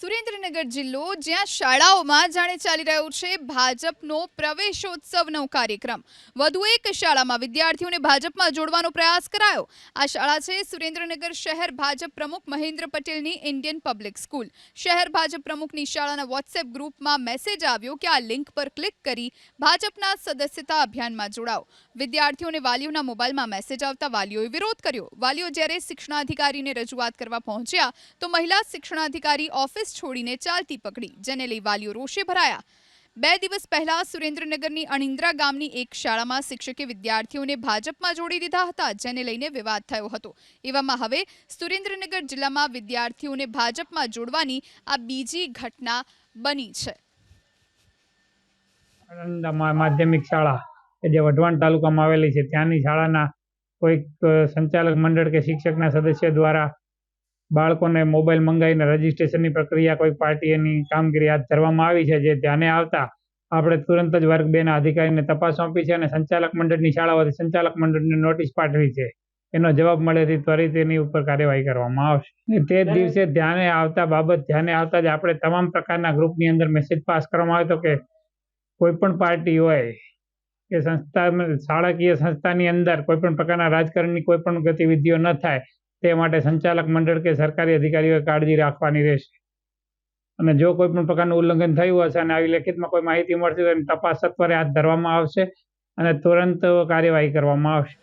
સુરેન્દ્રનગર જિલ્લો, જ્યાં શાળાઓમાં જાણે ચાલી રહ્યો છે ભાજપનો પ્રવેશોત્સવનો કાર્યક્રમ. વધુ એક શાળામાં વિદ્યાર્થીઓને ભાજપમાં જોડવાનો પ્રયાસ કરાયો. આ શાળા છે સુરેન્દ્રનગર શહેર ભાજપ પ્રમુખ મહેન્દ્ર પટેલની ઇન્ડિયન પબ્લિક સ્કૂલ. શહેર ભાજપ પ્રમુખની શાળાના વોટ્સએપ ગ્રુપમાં મેસેજ આવ્યો કે આ લિંક પર ક્લિક કરી ભાજપના સદસ્યતા અભિયાનમાં જોડાઓ. વિદ્યાર્થીઓને વાલીઓના મોબાઈલમાં મેસેજ આવતા વાલીઓએ વિરોધ કર્યો. વાલીઓ જ્યારે શિક્ષણાધિકારીને રજૂઆત કરવા પહોંચ્યા, તો મહિલા શિક્ષણાધિકારી ઓફિસ છોડીને ચાલતી પકડી, જેને લઈ વાલીઓ રોષે ભરાયા. બે દિવસ પહેલા સુરેન્દ્રનગરની અણિંદ્રા ગામની એક શાળામાં શિક્ષકે વિદ્યાર્થીઓને ભાજપમાં જોડી દીધા હતા, જેને લઈને વિવાદ થયો હતો. એવામાં હવે સુરેન્દ્રનગર જિલ્લામાં વિદ્યાર્થીઓને ભાજપમાં જોડવાની આ બીજી ઘટના બની છે. માધ્યમિક શાળા, કે જે વઢવાણ તાલુકામાં આવેલી છે, ત્યાંની શાળાના કોઈક સંચાલક મંડળ કે શિક્ષકના સદસ્ય દ્વારા બાળકોને મોબાઈલ મંગાવીને રજીસ્ટ્રેશનની પ્રક્રિયા કોઈ પાર્ટીની કામગીરી હાથ ધરવામાં આવી છે જે ધ્યાને આવતા આપણે તુરંત જ વર્ગ બેના અધિકારીને તપાસ સોંપી છે અને સંચાલક મંડળની શાળાઓથી સંચાલક મંડળને નોટિસ પાઠવી છે. એનો જવાબ મળેથી ત્વરિત એની ઉપર કાર્યવાહી કરવામાં આવશે. તે દિવસે ધ્યાને આવતા બાબત ધ્યાને આવતા જ આપણે તમામ પ્રકારના ગ્રુપની અંદર મેસેજ પાસ કરવામાં આવ્યો કે કોઈ પણ પાર્ટી હોય કે સંસ્થા, શાળાકીય સંસ્થાની અંદર કોઈ પણ પ્રકારના રાજકારણની કોઈ પણ ગતિવિધિઓ ન થાય તે માટે સંચાલક મંડળ કે સરકારી અધિકારીઓએ કાળજી રાખવાની રહેશે. અને જો કોઈ પણ પ્રકારનું ઉલ્લંઘન થયું હશે અને આવી લેખિતમાં કોઈ માહિતી મળશે તો એની તપાસ સત્વરે હાથ ધરવામાં આવશે અને તુરંત કાર્યવાહી કરવામાં આવશે.